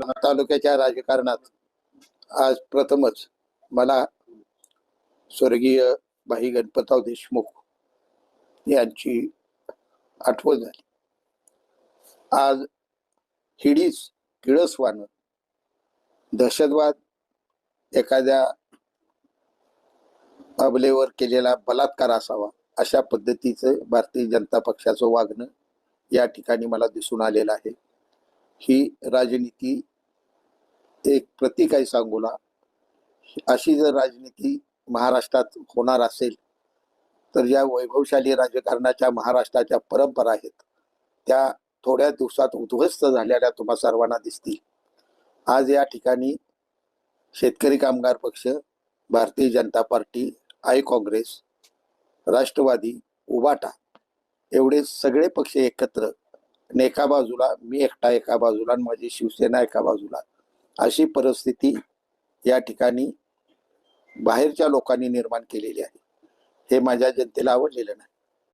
तालुक्याच्या राजकारणात आज प्रथमच मला स्वर्गीय भाई गणपतराव देशमुख यांची आठवण झाली. आज हिडीस किळसवानं दहशतवाद एखाद्या अबलेवर केलेला बलात्कार असावा अशा पद्धतीचं भारतीय जनता पक्षाचं वागणं या ठिकाणी मला दिसून आलेलं आहे. ही राजनीती एक प्रतीक आहे सांगोला. अशी जर राजनीती महाराष्ट्रात होणार असेल तर ज्या वैभवशाली राजकारणाच्या महाराष्ट्राच्या परंपरा आहेत त्या थोड्या दिवसात उद्ध्वस्त झालेल्या तुम्हा सर्वांना दिसतील. आज या ठिकाणी Shetkari Kamgar Paksha Bharatiya Janata party I Congress Rashtrawadi उबाटा एवढे सगळे पक्ष एकत्र आणि एका बाजूला मी एकटा एका बाजूला आणि माझी शिवसेना एका बाजूला अशी परिस्थिती या ठिकाणी बाहेरच्या लोकांनी निर्माण केलेली आहे. हे माझ्या जनतेला आवडलेलं नाही.